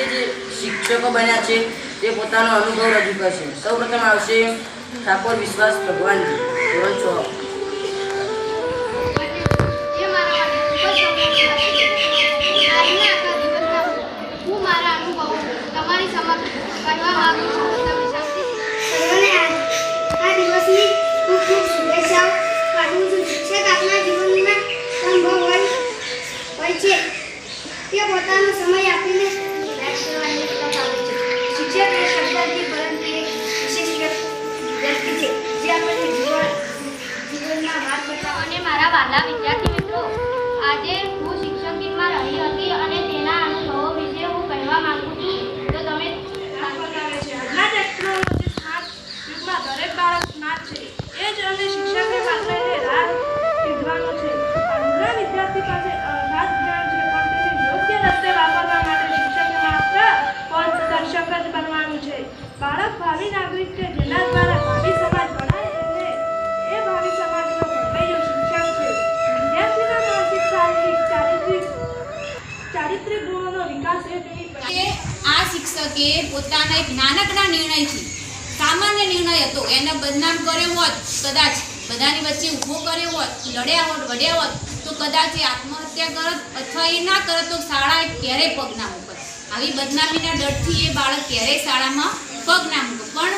પોતે જે શિક્ષકો બન્યા છે તે પોતાનો અનુભવ રજૂ કરશે. સૌ પ્રથમ આવશે ઠાકોર વિશ્વાસ ભગવાનજી. ધોરણ છ. શિક્ષકે પોતાના એક નાનકડા નિર્ણયથી, સામાન્ય નિર્ણય હતો, એને બદનામ કર્યો હોત, કદાચ બધાની વચ્ચે ઊભો કર્યો હોત, લડ્યા હોત વડ્યા હોત, તો કદાચ એ આત્મહત્યા કરત અથવા એ ના કરત તો શાળાએ ક્યારેય પગ ના મૂકત. આવી બદનામીના ડરથી એ બાળક ક્યારેય શાળામાં પગ ના મૂકત પણ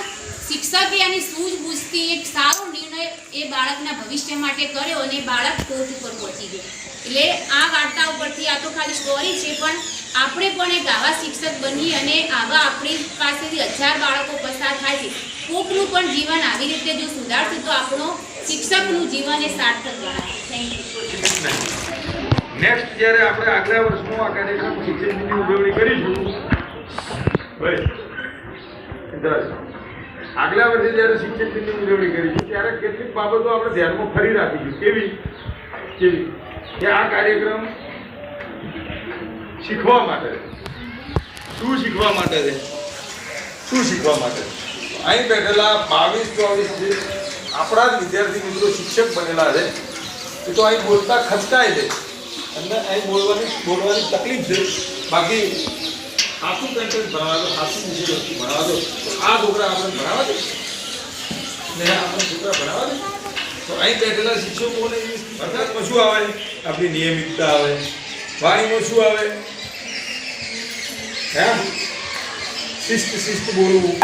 શિક્ષકે એની સૂઝબૂઝથી એક સારો નિર્ણય એ બાળકના ભવિષ્ય માટે કર્યો અને બાળક કોર્ટ ઉપર પહોંચી ગયો. એટલે આ વાર્તા ઉપરથી આ તો ખાલી સ્ટોરી છે, પણ આપણે પણ એક આવા શિક્ષક બની અને આવા આપણી પાસેથી હજાર બાળકો પસાર થાય છે. કોકનું પણ જીવન આવી રીતે જો સુધારશે તો આપણો શિક્ષકનું જીવન એ સાર્થક ગણાશે થેન્ક યુ નેક્સ્ટ જ્યારે આપણે આગલા વર્ષનો આ કાર્યક્રમ શિક્ષણ દિનની ઉજવણી કરીશું આગલા વર્ષે જ્યારે શિક્ષક દિનની ઉજવણી કરીશું, ત્યારે કેટલીક બાબતો આપણે ધ્યાનમાં ફરી રાખીશું. કેવી? કેવી? કે આ કાર્યક્રમ શીખવા માટે. શું શીખવા માટે છે? શું શીખવા માટે? અહીં બેઠેલા બાવીસ, ચોવીસ આપણા જ વિદ્યાર્થી મિત્રો શિક્ષક બનેલા છે, એ તો અહીં બોલતા ખચકાય છે. એમને અહીં બોલવાની બોલવાની તકલીફ છે. બાકી સાચું કન્ટેન્ટ ભણાવવા દો સાચું વિષય વસ્તુ તો આ છોકરા આપણે ભણાવવા દે. ને આપણે છોકરા ભણાવવા દે. તો અહીં બેઠેલા શિક્ષકોને અર્થાતમાં શું આવે આપણી નિયમિતતા આવે વાણીમાં શું આવે? હે? શિસ્ત શિસ્ત બોલવું.